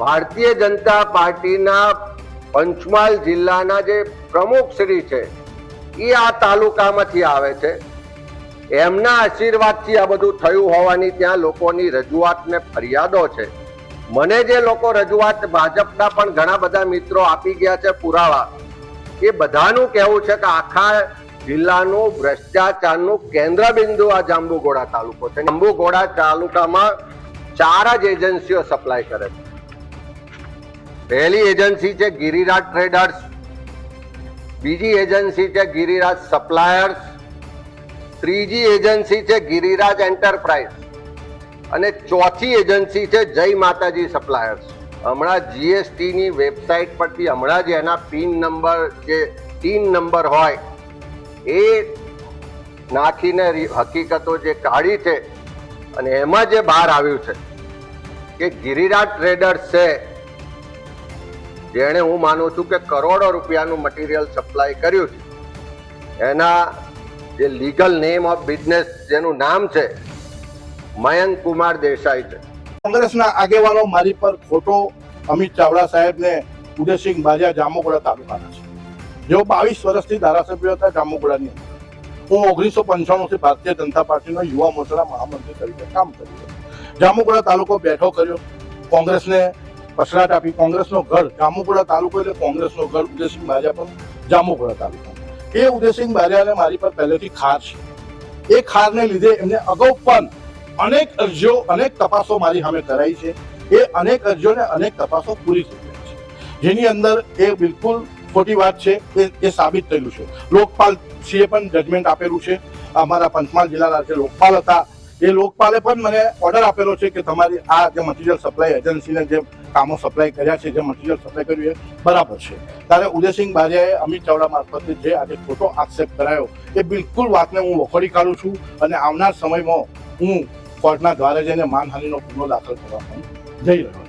ભારતીય જનતા પાર્ટીના પંચમહાલ જિલ્લાના જે પ્રમુખ શ્રી છે, એ આ તાલુકામાંથી આવે છે. એમના આશીર્વાદથી આ બધું થયું હોવાની ત્યાં લોકોની રજૂઆત ને ફરિયાદો છે. મને જે લોકો રજૂઆત ભાજપના પણ ઘણા બધા મિત્રો આપી ગયા છે પુરાવા, એ બધાનું કહેવું છે કે આખા જિલ્લાનું ભ્રષ્ટાચારનું કેન્દ્ર બિંદુ આ જાંબુઘોડા તાલુકો છે. જાંબુઘોડા તાલુકામાં ચાર જ એજન્સીઓ સપ્લાય કરે છે. પહેલી એજન્સી છે ગિરિરાજ ટ્રેડર્સ, બીજી એજન્સી છે ગિરિરાજ સપ્લાયર્સ, ત્રીજી એજન્સી છે ગિરિરાજ એન્ટરપ્રાઇઝ અને ચોથી એજન્સી છે જય માતાજી સપ્લાયર્સ. હમણાં જીએસટીની વેબસાઇટ પરથી હમણાં જ એના પિન નંબર જે ટીન નંબર હોય, એ નાખીને હકીકતો જે કાઢી છે અને એમાં જે બહાર આવ્યું છે કે ગિરિરાજ ટ્રેડર્સ છે જેણે હું માનું છું કે કરોડો રૂપિયાનું મટીરિયલ સપ્લાય કર્યું છે. એના જે લીગલ નેમ ઓફ બિઝનેસ જેનું નામ છે, મયંક કુમાર દેસાઈ છે. કોંગ્રેસના આગેવાનો મારી પર ખોટો અમિત ચાવડા સાહેબને ઉદયસિંહ બારિયા જામોગોડા તાલુકાના છે. જેઓ બાવીસ વર્ષથી ધારાસભ્ય હતા જામોગોડાની હું ઓગણીસો પંચાણુંથી ભારતીય જનતા પાર્ટીનો યુવા મોરચાના મહામંત્રી તરીકે કામ કર્યું. જામોગોડા તાલુકો બેઠો કર્યો. કોંગ્રેસને પસરાટ આપી કોંગ્રેસનો ગઢ જામુપુરા તાલુકો એટલે કોંગ્રેસનો ગઢ ઉદયસિંહ બારિયા પણ જામુપુરા તાલુકો. એ ઉદયસિંહ બારિયાને મારી પર પહેલેથી ખાર છે. એ ખારને લીધે એમને અગાઉ પણ અનેક અરજીઓ, અનેક તપાસો મારી સામે કરાઈ છે. એ અનેક અરજીઓને અનેક તપાસો પૂરી થઈ ગઈ છે. જેની અંદર એ બિલકુલ ખોટી વાત છે, એ એ સાબિત થયેલું છે. લોકપાલ સીએ પણ જજમેન્ટ આપેલું છે. અમારા પંચમહાલ જિલ્લાના જે લોકપાલ હતા એ લોકપાલે પણ મને ઓર્ડર આપેલો છે કે તમારી આ જે મટીરિયલ સપ્લાય એજન્સીને જે કામો સપ્લાય કર્યા છે, જે મટીરિયલ સપ્લાય કર્યું એ બરાબર છે. ત્યારે ઉદયસિંહ બારિયાએ અમિત ચાવડા મારફતે જે આજે ખોટો આક્ષેપ કરાયો એ બિલકુલ વાતને હું વખોડી કાઢું છું અને આવનાર સમયમાં હું કોર્ટના દ્વારા જઈને માનહાનિનો ગુનો દાખલ કરવા જઈ રહ્યો છું.